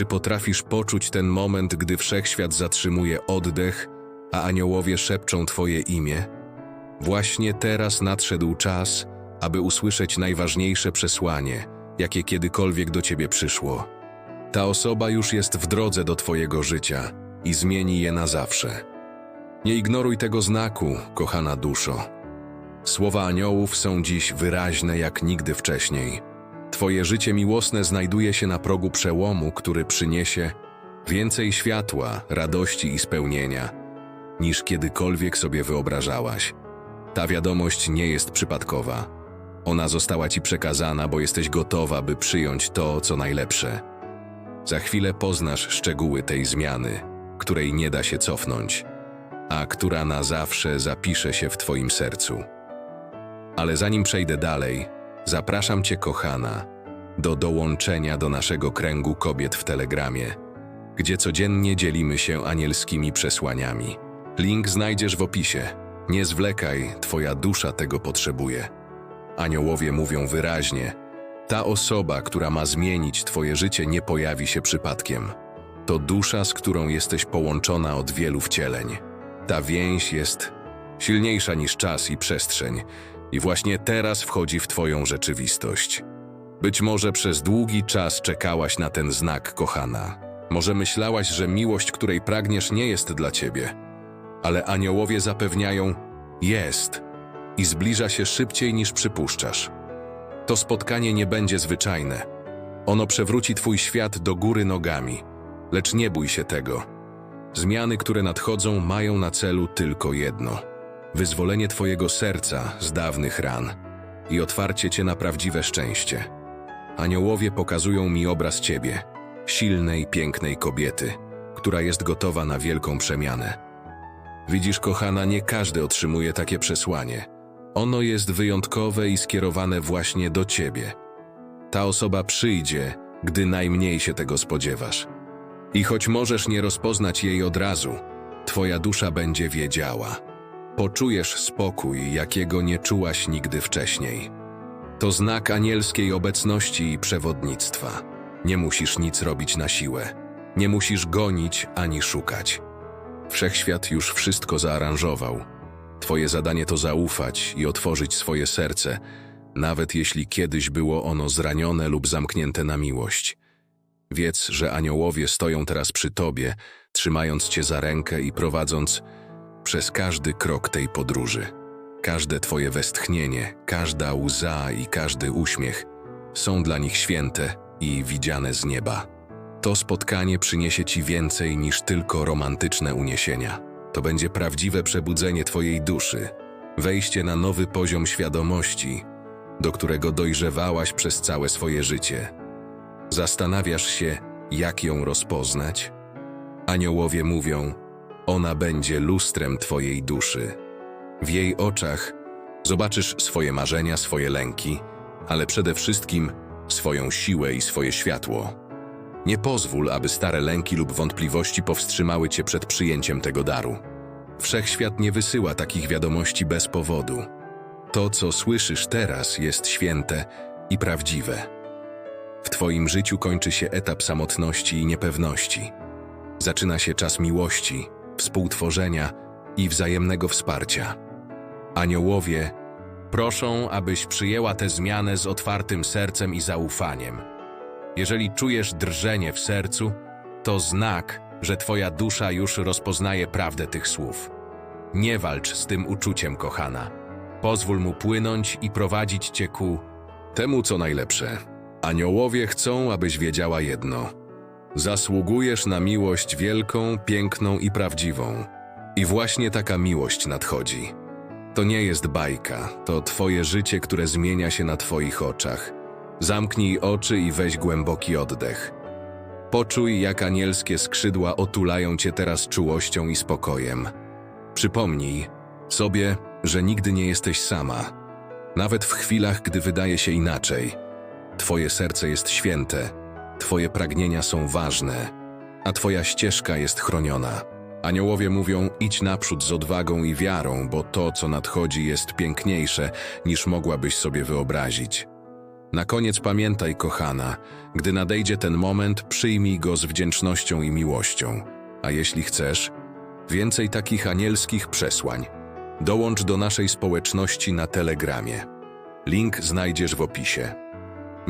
Czy potrafisz poczuć ten moment, gdy wszechświat zatrzymuje oddech, a aniołowie szepczą Twoje imię? Właśnie teraz nadszedł czas, aby usłyszeć najważniejsze przesłanie, jakie kiedykolwiek do Ciebie przyszło. Ta osoba już jest w drodze do Twojego życia i zmieni je na zawsze. Nie ignoruj tego znaku, kochana duszo. Słowa aniołów są dziś wyraźne jak nigdy wcześniej. Twoje życie miłosne znajduje się na progu przełomu, który przyniesie więcej światła, radości i spełnienia, niż kiedykolwiek sobie wyobrażałaś. Ta wiadomość nie jest przypadkowa. Ona została Ci przekazana, bo jesteś gotowa, by przyjąć to, co najlepsze. Za chwilę poznasz szczegóły tej zmiany, której nie da się cofnąć, a która na zawsze zapisze się w Twoim sercu. Ale zanim przejdę dalej, zapraszam Cię, kochana, do dołączenia do naszego kręgu kobiet w Telegramie, gdzie codziennie dzielimy się anielskimi przesłaniami. Link znajdziesz w opisie. Nie zwlekaj, Twoja dusza tego potrzebuje. Aniołowie mówią wyraźnie: Ta osoba, która ma zmienić Twoje życie, nie pojawi się przypadkiem. To dusza, z którą jesteś połączona od wielu wcieleń. Ta więź jest silniejsza niż czas i przestrzeń, i właśnie teraz wchodzi w Twoją rzeczywistość. Być może przez długi czas czekałaś na ten znak, kochana. Może myślałaś, że miłość, której pragniesz, nie jest dla Ciebie. Ale aniołowie zapewniają: jest i zbliża się szybciej niż przypuszczasz. To spotkanie nie będzie zwyczajne. Ono przewróci Twój świat do góry nogami, lecz nie bój się tego. Zmiany, które nadchodzą, mają na celu tylko jedno: wyzwolenie Twojego serca z dawnych ran i otwarcie Cię na prawdziwe szczęście. Aniołowie pokazują mi obraz Ciebie, silnej, pięknej kobiety, która jest gotowa na wielką przemianę. Widzisz, kochana, nie każdy otrzymuje takie przesłanie. Ono jest wyjątkowe i skierowane właśnie do Ciebie. Ta osoba przyjdzie, gdy najmniej się tego spodziewasz. I choć możesz nie rozpoznać jej od razu, Twoja dusza będzie wiedziała. Poczujesz spokój, jakiego nie czułaś nigdy wcześniej. To znak anielskiej obecności i przewodnictwa. Nie musisz nic robić na siłę. Nie musisz gonić ani szukać. Wszechświat już wszystko zaaranżował. Twoje zadanie to zaufać i otworzyć swoje serce, nawet jeśli kiedyś było ono zranione lub zamknięte na miłość. Wiedz, że aniołowie stoją teraz przy Tobie, trzymając Cię za rękę i prowadząc przez każdy krok tej podróży. Każde Twoje westchnienie, każda łza i każdy uśmiech są dla nich święte i widziane z nieba. To spotkanie przyniesie Ci więcej niż tylko romantyczne uniesienia. To będzie prawdziwe przebudzenie Twojej duszy, wejście na nowy poziom świadomości, do którego dojrzewałaś przez całe swoje życie. Zastanawiasz się, jak ją rozpoznać? Aniołowie mówią, ona będzie lustrem Twojej duszy. W jej oczach zobaczysz swoje marzenia, swoje lęki, ale przede wszystkim swoją siłę i swoje światło. Nie pozwól, aby stare lęki lub wątpliwości powstrzymały cię przed przyjęciem tego daru. Wszechświat nie wysyła takich wiadomości bez powodu. To, co słyszysz teraz, jest święte i prawdziwe. W Twoim życiu kończy się etap samotności i niepewności. Zaczyna się czas miłości, współtworzenia i wzajemnego wsparcia. Aniołowie proszą, abyś przyjęła tę zmianę z otwartym sercem i zaufaniem. Jeżeli czujesz drżenie w sercu, to znak, że Twoja dusza już rozpoznaje prawdę tych słów. Nie walcz z tym uczuciem, kochana. Pozwól mu płynąć i prowadzić Cię ku temu, co najlepsze. Aniołowie chcą, abyś wiedziała jedno. Zasługujesz na miłość wielką, piękną i prawdziwą. I właśnie taka miłość nadchodzi. To nie jest bajka, to Twoje życie, które zmienia się na Twoich oczach. Zamknij oczy i weź głęboki oddech. Poczuj, jak anielskie skrzydła otulają Cię teraz czułością i spokojem. Przypomnij sobie, że nigdy nie jesteś sama. Nawet w chwilach, gdy wydaje się inaczej. Twoje serce jest święte, Twoje pragnienia są ważne, a Twoja ścieżka jest chroniona. Aniołowie mówią: idź naprzód z odwagą i wiarą, bo to, co nadchodzi, jest piękniejsze niż mogłabyś sobie wyobrazić. Na koniec pamiętaj, kochana, gdy nadejdzie ten moment, przyjmij go z wdzięcznością i miłością. A jeśli chcesz, więcej takich anielskich przesłań. Dołącz do naszej społeczności na Telegramie. Link znajdziesz w opisie.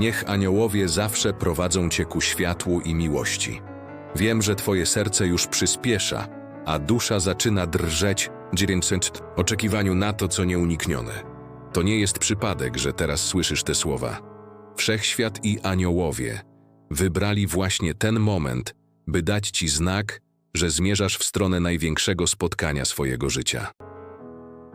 Niech aniołowie zawsze prowadzą cię ku światłu i miłości. Wiem, że twoje serce już przyspiesza, a dusza zaczyna drżeć w oczekiwaniu na to, co nieuniknione. To nie jest przypadek, że teraz słyszysz te słowa. Wszechświat i aniołowie wybrali właśnie ten moment, by dać ci znak, że zmierzasz w stronę największego spotkania swojego życia.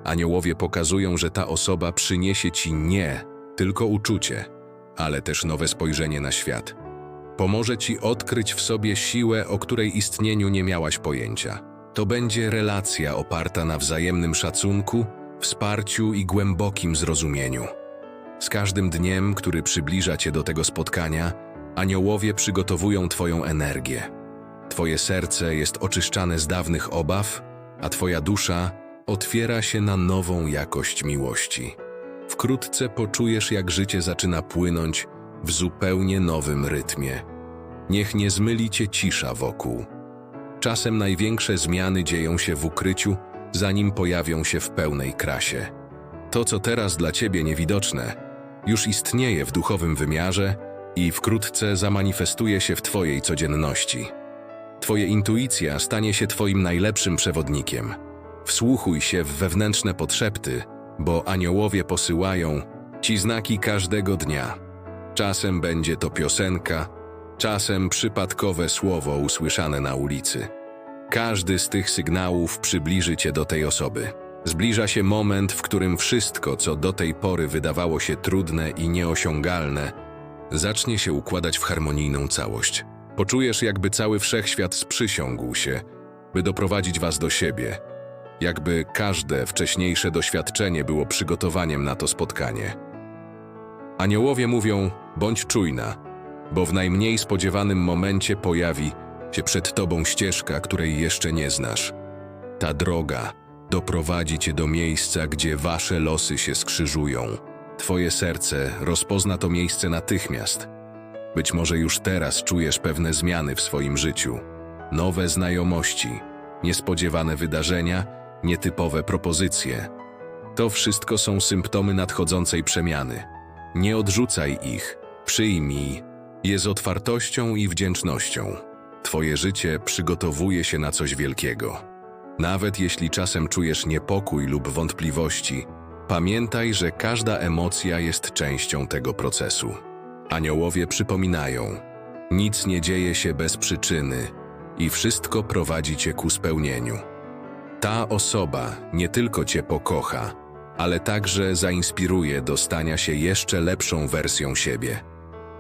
Aniołowie pokazują, że ta osoba przyniesie ci nie tylko uczucie, ale też nowe spojrzenie na świat. Pomoże ci odkryć w sobie siłę, o której istnieniu nie miałaś pojęcia. To będzie relacja oparta na wzajemnym szacunku, wsparciu i głębokim zrozumieniu. Z każdym dniem, który przybliża cię do tego spotkania, aniołowie przygotowują Twoją energię. Twoje serce jest oczyszczane z dawnych obaw, a Twoja dusza otwiera się na nową jakość miłości. Wkrótce poczujesz, jak życie zaczyna płynąć w zupełnie nowym rytmie. Niech nie zmyli cię cisza wokół. Czasem największe zmiany dzieją się w ukryciu, zanim pojawią się w pełnej krasie. To, co teraz dla ciebie niewidoczne, już istnieje w duchowym wymiarze i wkrótce zamanifestuje się w twojej codzienności. Twoja intuicja stanie się twoim najlepszym przewodnikiem. Wsłuchuj się w wewnętrzne potrzepty, bo aniołowie posyłają ci znaki każdego dnia. Czasem będzie to piosenka, czasem przypadkowe słowo usłyszane na ulicy. Każdy z tych sygnałów przybliży cię do tej osoby. Zbliża się moment, w którym wszystko, co do tej pory wydawało się trudne i nieosiągalne, zacznie się układać w harmonijną całość. Poczujesz, jakby cały wszechświat sprzysiągł się, by doprowadzić was do siebie, jakby każde wcześniejsze doświadczenie było przygotowaniem na to spotkanie. Aniołowie mówią: bądź czujna, bo w najmniej spodziewanym momencie pojawi się przed tobą ścieżka, której jeszcze nie znasz. Ta droga doprowadzi cię do miejsca, gdzie wasze losy się skrzyżują. Twoje serce rozpozna to miejsce natychmiast. Być może już teraz czujesz pewne zmiany w swoim życiu, nowe znajomości, niespodziewane wydarzenia, nietypowe propozycje. To wszystko są symptomy nadchodzącej przemiany. Nie odrzucaj ich, przyjmij je z otwartością i wdzięcznością. Twoje życie przygotowuje się na coś wielkiego. Nawet jeśli czasem czujesz niepokój lub wątpliwości, pamiętaj, że każda emocja jest częścią tego procesu. Aniołowie przypominają: nic nie dzieje się bez przyczyny i wszystko prowadzi cię ku spełnieniu. Ta osoba nie tylko cię pokocha, ale także zainspiruje do stania się jeszcze lepszą wersją siebie.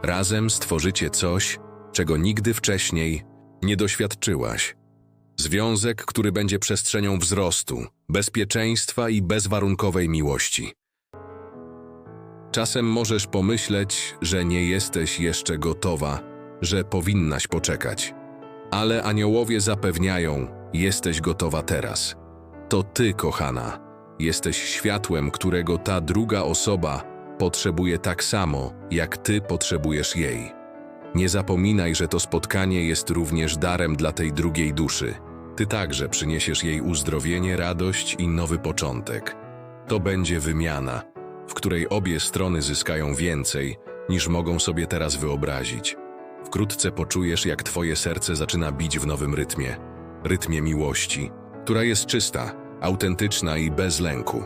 Razem stworzycie coś, czego nigdy wcześniej nie doświadczyłaś. Związek, który będzie przestrzenią wzrostu, bezpieczeństwa i bezwarunkowej miłości. Czasem możesz pomyśleć, że nie jesteś jeszcze gotowa, że powinnaś poczekać. Ale aniołowie zapewniają, jesteś gotowa teraz. To ty, kochana, jesteś światłem, którego ta druga osoba potrzebuje tak samo, jak ty potrzebujesz jej. Nie zapominaj, że to spotkanie jest również darem dla tej drugiej duszy. Ty także przyniesiesz jej uzdrowienie, radość i nowy początek. To będzie wymiana, w której obie strony zyskają więcej, niż mogą sobie teraz wyobrazić. Wkrótce poczujesz, jak twoje serce zaczyna bić w nowym rytmie rytmie miłości, która jest czysta, autentyczna i bez lęku.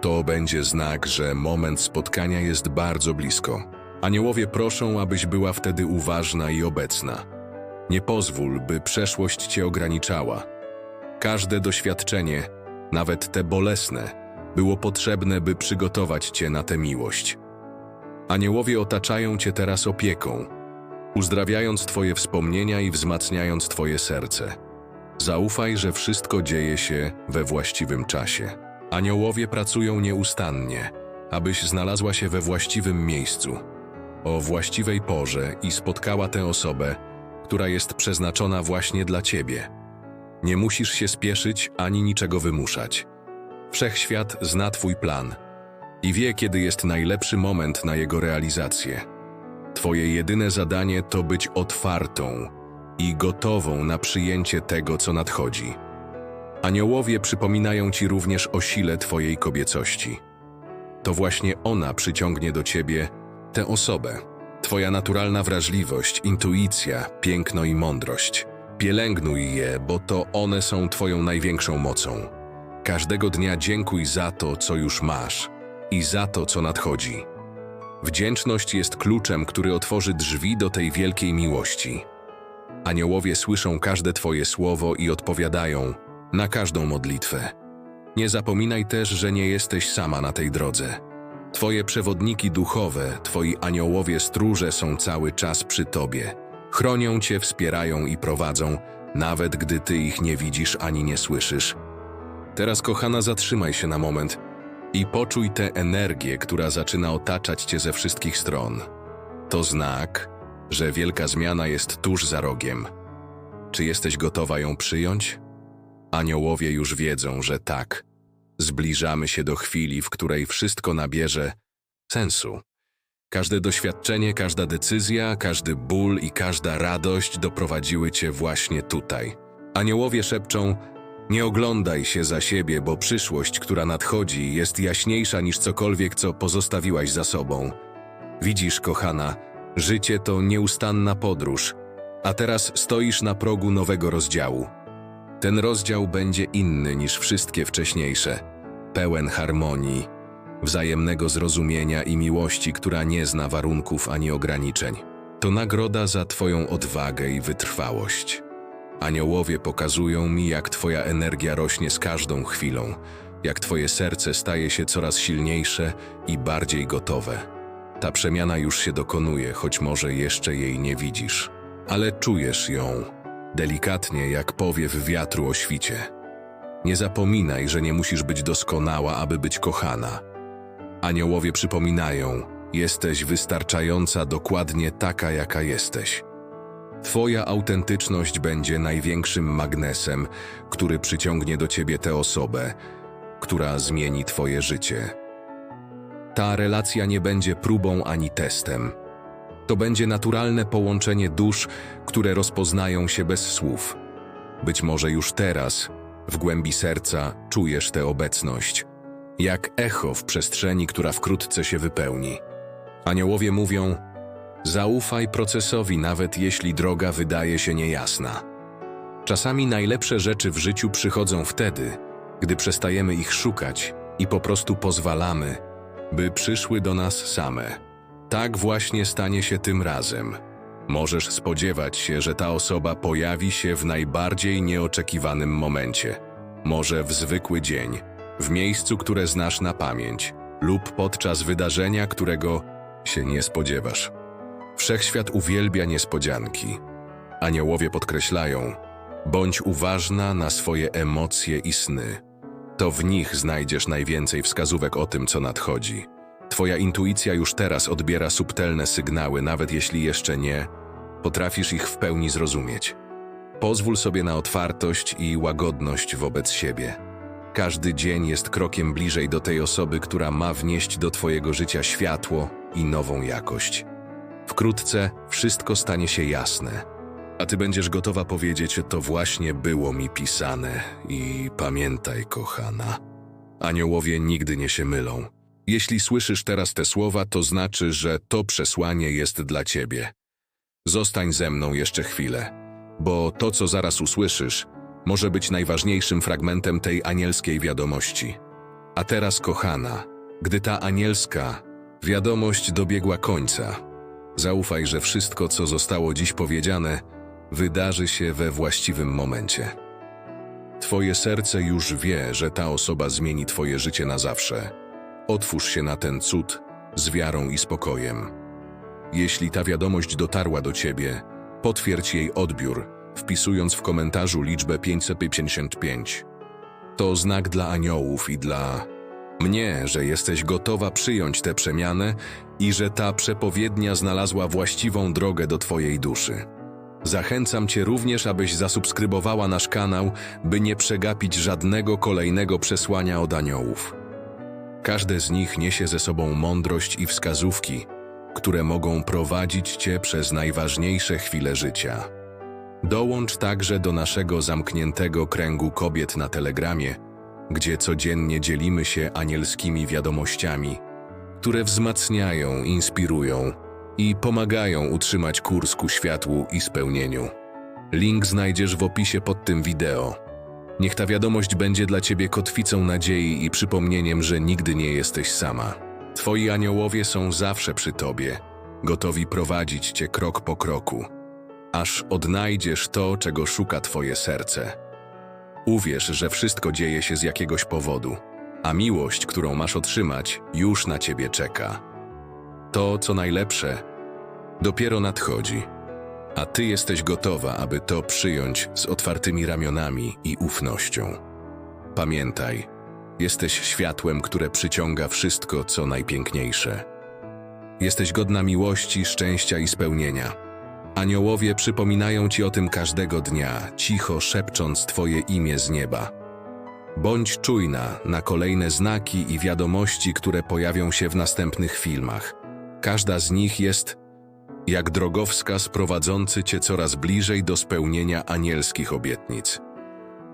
To będzie znak, że moment spotkania jest bardzo blisko. Aniołowie proszą, abyś była wtedy uważna i obecna. Nie pozwól, by przeszłość cię ograniczała. Każde doświadczenie, nawet te bolesne, było potrzebne, by przygotować cię na tę miłość. Aniołowie otaczają cię teraz opieką, uzdrawiając twoje wspomnienia i wzmacniając twoje serce. Zaufaj, że wszystko dzieje się we właściwym czasie. Aniołowie pracują nieustannie, abyś znalazła się we właściwym miejscu, o właściwej porze i spotkała tę osobę, która jest przeznaczona właśnie dla ciebie. Nie musisz się spieszyć ani niczego wymuszać. Wszechświat zna Twój plan. i wie, kiedy jest najlepszy moment na jego realizację. Twoje jedyne zadanie to być otwartą i gotową na przyjęcie tego, co nadchodzi. Aniołowie przypominają ci również o sile Twojej kobiecości. To właśnie ona przyciągnie do Ciebie tę osobę. Twoja naturalna wrażliwość, intuicja, piękno i mądrość. Pielęgnuj je, bo to one są Twoją największą mocą. Każdego dnia dziękuj za to, co już masz i za to, co nadchodzi. Wdzięczność jest kluczem, który otworzy drzwi do tej wielkiej miłości. Aniołowie słyszą każde Twoje słowo i odpowiadają na każdą modlitwę. Nie zapominaj też, że nie jesteś sama na tej drodze. Twoje przewodniki duchowe, Twoi aniołowie stróże są cały czas przy Tobie. Chronią Cię, wspierają i prowadzą, nawet gdy Ty ich nie widzisz ani nie słyszysz. Teraz, kochana, zatrzymaj się na moment i poczuj tę energię, która zaczyna otaczać Cię ze wszystkich stron. To znak, że wielka zmiana jest tuż za rogiem. Czy jesteś gotowa ją przyjąć? Aniołowie już wiedzą, że tak. Zbliżamy się do chwili, w której wszystko nabierze sensu. Każde doświadczenie, każda decyzja, każdy ból i każda radość doprowadziły cię właśnie tutaj. Aniołowie szepczą: Nie oglądaj się za siebie, bo przyszłość, która nadchodzi, jest jaśniejsza niż cokolwiek, co pozostawiłaś za sobą. Widzisz, kochana, życie to nieustanna podróż, a teraz stoisz na progu nowego rozdziału. Ten rozdział będzie inny niż wszystkie wcześniejsze, pełen harmonii, wzajemnego zrozumienia i miłości, która nie zna warunków ani ograniczeń. To nagroda za Twoją odwagę i wytrwałość. Aniołowie pokazują mi, jak Twoja energia rośnie z każdą chwilą, jak Twoje serce staje się coraz silniejsze i bardziej gotowe. Ta przemiana już się dokonuje, choć może jeszcze jej nie widzisz, ale czujesz ją delikatnie jak powiew wiatru o świcie. Nie zapominaj, że nie musisz być doskonała, aby być kochana. Aniołowie przypominają, jesteś wystarczająca dokładnie taka, jaka jesteś. Twoja autentyczność będzie największym magnesem, który przyciągnie do ciebie tę osobę, która zmieni twoje życie. Ta relacja nie będzie próbą ani testem. To będzie naturalne połączenie dusz, które rozpoznają się bez słów. Być może już teraz, w głębi serca, czujesz tę obecność, jak echo w przestrzeni, która wkrótce się wypełni. Aniołowie mówią: Zaufaj procesowi, nawet jeśli droga wydaje się niejasna. Czasami najlepsze rzeczy w życiu przychodzą wtedy, gdy przestajemy ich szukać i po prostu pozwalamy, by przyszły do nas same. Tak właśnie stanie się tym razem. Możesz spodziewać się, że ta osoba pojawi się w najbardziej nieoczekiwanym momencie. Może w zwykły dzień, w miejscu, które znasz na pamięć, lub podczas wydarzenia, którego się nie spodziewasz. Wszechświat uwielbia niespodzianki. Aniołowie podkreślają: bądź uważna na swoje emocje i sny. To w nich znajdziesz najwięcej wskazówek o tym, co nadchodzi. Twoja intuicja już teraz odbiera subtelne sygnały, nawet jeśli jeszcze nie potrafisz ich w pełni zrozumieć. Pozwól sobie na otwartość i łagodność wobec siebie. Każdy dzień jest krokiem bliżej do tej osoby, która ma wnieść do Twojego życia światło i nową jakość. Wkrótce wszystko stanie się jasne, a Ty będziesz gotowa powiedzieć: To właśnie było mi pisane. I pamiętaj, kochana, aniołowie nigdy nie się mylą. Jeśli słyszysz teraz te słowa, to znaczy, że to przesłanie jest dla ciebie. Zostań ze mną jeszcze chwilę, bo to, co zaraz usłyszysz, może być najważniejszym fragmentem tej anielskiej wiadomości. A teraz, kochana, gdy ta anielska wiadomość dobiegła końca, zaufaj, że wszystko, co zostało dziś powiedziane, wydarzy się we właściwym momencie. Twoje serce już wie, że ta osoba zmieni Twoje życie na zawsze Otwórz się na ten cud z wiarą i spokojem. Jeśli ta wiadomość dotarła do Ciebie, potwierdź jej odbiór, wpisując w komentarzu liczbę 555. To znak dla aniołów i dla mnie, że jesteś gotowa przyjąć tę przemianę i że ta przepowiednia znalazła właściwą drogę do Twojej duszy. Zachęcam Cię również, abyś zasubskrybowała nasz kanał, by nie przegapić żadnego kolejnego przesłania od aniołów. Każde z nich niesie ze sobą mądrość i wskazówki, które mogą prowadzić cię przez najważniejsze chwile życia. Dołącz także do naszego zamkniętego kręgu kobiet na Telegramie, gdzie codziennie dzielimy się anielskimi wiadomościami, które wzmacniają, inspirują i pomagają utrzymać kurs ku światłu i spełnieniu. Link znajdziesz w opisie pod tym wideo. Niech ta wiadomość będzie dla Ciebie kotwicą nadziei i przypomnieniem, że nigdy nie jesteś sama. Twoi aniołowie są zawsze przy Tobie, gotowi prowadzić Cię krok po kroku, aż odnajdziesz to, czego szuka Twoje serce. Uwierz, że wszystko dzieje się z jakiegoś powodu, a miłość, którą masz otrzymać, już na Ciebie czeka. To, co najlepsze, dopiero nadchodzi, a Ty jesteś gotowa, aby to przyjąć z otwartymi ramionami i ufnością. Pamiętaj, jesteś światłem, które przyciąga wszystko, co najpiękniejsze. Jesteś godna miłości, szczęścia i spełnienia. Aniołowie przypominają Ci o tym każdego dnia, cicho szepcząc Twoje imię z nieba. Bądź czujna na kolejne znaki i wiadomości, które pojawią się w następnych filmach. Każda z nich jest jak drogowskaz prowadzący Cię coraz bliżej do spełnienia anielskich obietnic.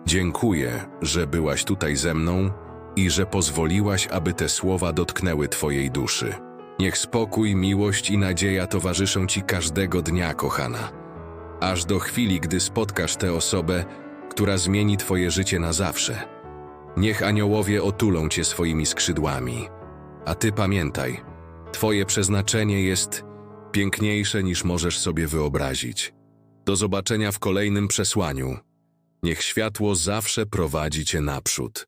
Dziękuję, że byłaś tutaj ze mną i że pozwoliłaś, aby te słowa dotknęły Twojej duszy. Niech spokój, miłość i nadzieja towarzyszą Ci każdego dnia, kochana. Aż do chwili, gdy spotkasz tę osobę, która zmieni Twoje życie na zawsze. Niech aniołowie otulą Cię swoimi skrzydłami. A Ty pamiętaj, Twoje przeznaczenie jest piękniejsze niż możesz sobie wyobrazić. Do zobaczenia w kolejnym przesłaniu. Niech światło zawsze prowadzi Cię naprzód.